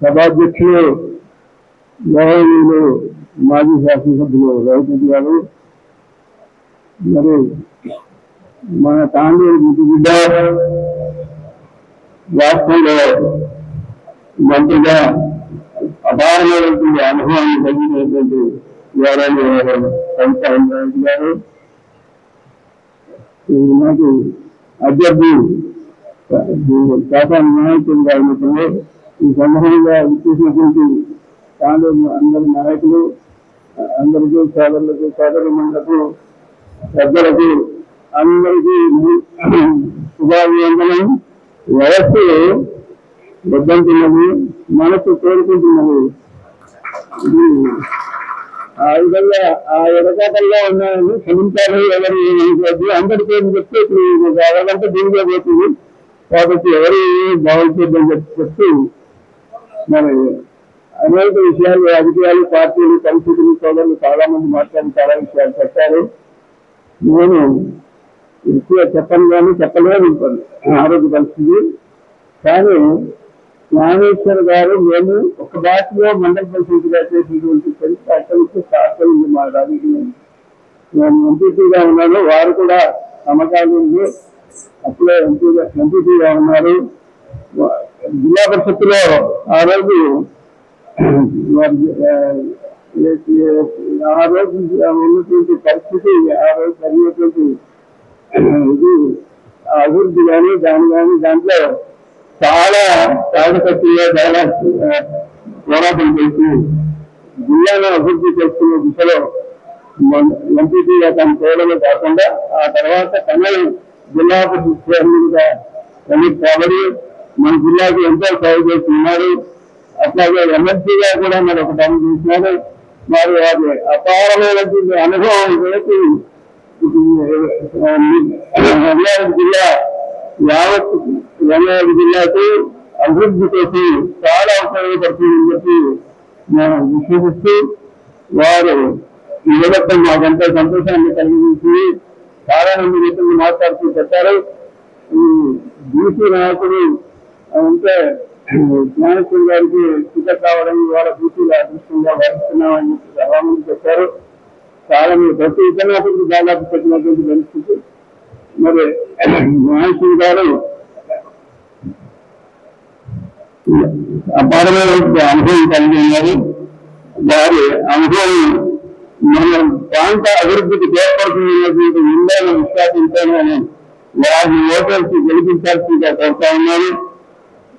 సభాధ్యక్షులు గౌరవనీయులు మాజీ శాసనసభ్యులు రవిపతి గారు మరి మన తాండూరు గుడ్డి బిడ్డ రాష్ట్రంలో మంత్రిగా అపారమైనటువంటి అనుభవాన్ని కలిగినటువంటి గౌరవనీయ కవిత వెంకటరెడ్డి గారు ఈనాటి అభ్యర్థి శాసన నాయకులు గారు ఈ సందర్భంగా విచ్చేసినటువంటి తాండూరు అందరి నాయకులు అందరికీ సోదరులకు సోదరులకు పెద్దలకు అందరికీ శుభాభివందనం. వ్యవస్థ వద్దంటున్నది మనసు కోరుకుంటున్నది. ఇది ఆ విధంగా ఆ ఎడకాటంగా ఉన్నాయని క్షమించాలి ఎవరు ఏమనుకోవద్దు అందరి పేరు చెప్తే ఇప్పుడు ఇది దీనిగా పోతుంది. కాబట్టి ఎవరు బాగుంటుందని చెప్పి చెప్తూ మరి అనేక విషయాలు రాజకీయాలు పార్టీలు పరిస్థితులు సోదరులు చాలా మంది మాట్లాడి చాలా విషయాలు చెప్పారు. నేను ఎక్కువ చెప్పను కానీ చెప్పలేను అనుకోండి ఆరోగ్య పరిస్థితి. కానీ జ్ఞానేశ్వర్ గారు మేము ఒక భాషలో మండల పరిస్థితిగా చేసినటువంటి స్టార్ట్ అయింది మా రాజకీయం నేను ఎంపీగా ఉన్నాను. వారు కూడా సమకాలం ఉంది అప్పుడే ఎంపీగా ఎంపీగా ఉన్నారు. జిల్లా పరిషత్తులో ఆ రోజు ఆ, రోజు ఉన్నటువంటి పరిస్థితి ఆ రోజు జరిగినటువంటి ఇది అభివృద్ధి కానీ దాని కానీ దాంట్లో చాలా తాగకట్టుగా చాలా పోరాటం చేసి జిల్లాను అభివృద్ధి చేసుకునే దిశలో ఎంపీగా తను చేయడమే కాకుండా ఆ తర్వాత తనని జిల్లా పరిషత్ చైర్మన్గా తనకి కాబట్టి మన జిల్లాకి ఎంతో సేవ చేస్తున్నారు. అట్లాగే ఎమ్మెల్సీగా కూడా మరి ఒక టైం చేసినారు మరి వారి అపారమైనటువంటి అనుభవం వేసి రంగారెడ్డి జిల్లా యావత్ రంగారెడ్డి జిల్లాకు అభివృద్ధి చేసి చాలా ఉపయోగపడుతుందని చెప్పి నేను విశ్వసిస్తూ వారు నిలబెట్టడం మాకంతా సంతోషాన్ని కలిగించింది చాలా మంది వ్యక్తులు మాట్లాడుతూ చెప్పారు. ఈ బీసీ నాయకుడు ఉంటే జ్ఞానేశ్వరి గారికి టికెట్ రావడం ఇవాళ బీసీలు అదృష్టంగా భావిస్తున్నామని చెప్పి చాలా మంది చెప్పారు చాలా మంది ప్రతి ఇతరులకు దాదాపు పెట్టినటువంటి పరిస్థితి మరి జ్ఞానేశ్వరి గారు అపారమైన అనుభవం కలిగి ఉన్నారు. వారి అనుభవం మన ప్రాంత అభివృద్ధికి తోడ్పడుతున్నటువంటి ఉండాలని విశ్వాసించాను అని వారిని ఓటర్స్ గెలిపించాల్సిందిగా కోరుతా ఉన్నాను.